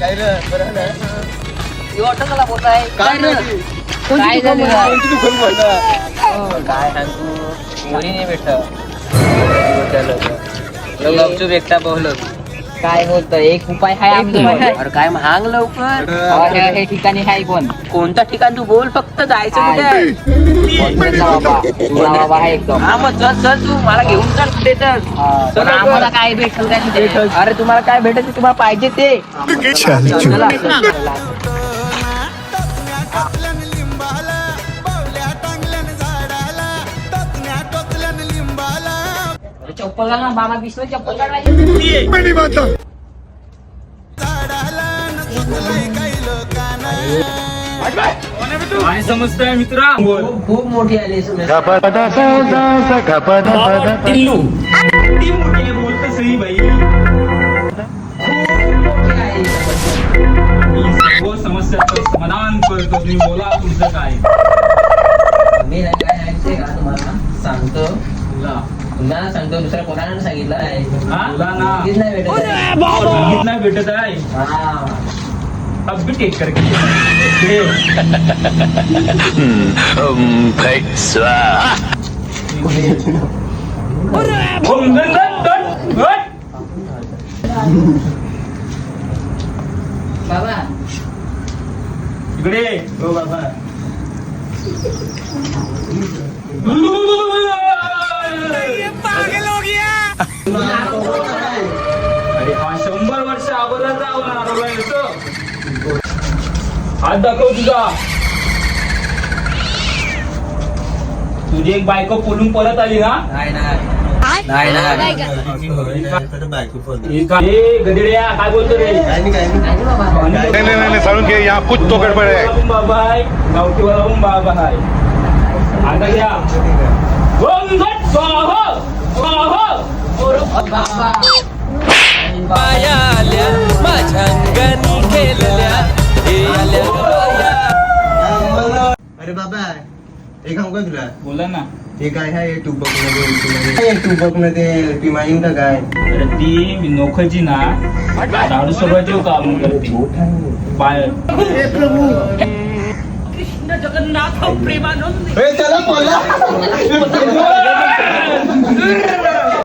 काय रे? बरं ना? ऑटोला काय रे? काय झालं? कोणती दुकान बोलला काय सांगू? मोरी नाही भेट गपचूप एकटा बोलत काय बोलतो एक उपाय आहे आमच्याकडे अरे काय महाग लवकर. अरे, हे ठिकाणी आहे कोण? कोणतं ठिकाण तू बोल फक्त जायचं कुठे? बाबा. तुला बाबा आहे एकदम. हा मग चल चल तू. मला घेऊन चल कुठे तर. आम्हाला काय भेटेल काय तिथे? अरे तुम्हाला काय भेटेल ते तुम्हाला पाहिजे ते. चला. चप्पल घाल ना बाबा विसर चप्पल काढायची काय समजतंय मित्रा. खूप खूप मोठी आली टिल्लू ती मोठी आहे बोलत सही मी सर्व समस्याचं समाधान करतो. तुम्ही बोला तुमचं काय? मी काय नाही ते का तुम्हाला? सांगतो. तुला तुम्हाला सांगतो दुसऱ्या कोणाला सांगितलं आहे? हा? तुला नाही भेटत आहे. नाही भेटत हा. अब भी टेक करके. बाबा. इकडे ये. हो बाबा. अरे हा शंभर वर्ष अगोदरचा होणार येतो. हात दाखव तुझा. तुझी एक बायको पोलून परत आली ना? नाही नाही नाही नाही का- ए, गधेड्या काय बोलतो रे? काय नाही नाही नाही सारुण के यहाँ कुछ तो गड़बड़ है बाबा आहे गावठीवाला पण बाबा आहे. आता घट स्वाहा स्वाहा! बाबा पाया आल्या माझ्या खेळल्या हे आल्या अरे बाबा एक सांगू का तुला. बोला ना. हे काय आहे टुबकमध्ये टुबकमध्ये ती माहीम का काय? अरे ती नोखजी ना. झाडू सगळं काम करते. पाय ए, चला बोला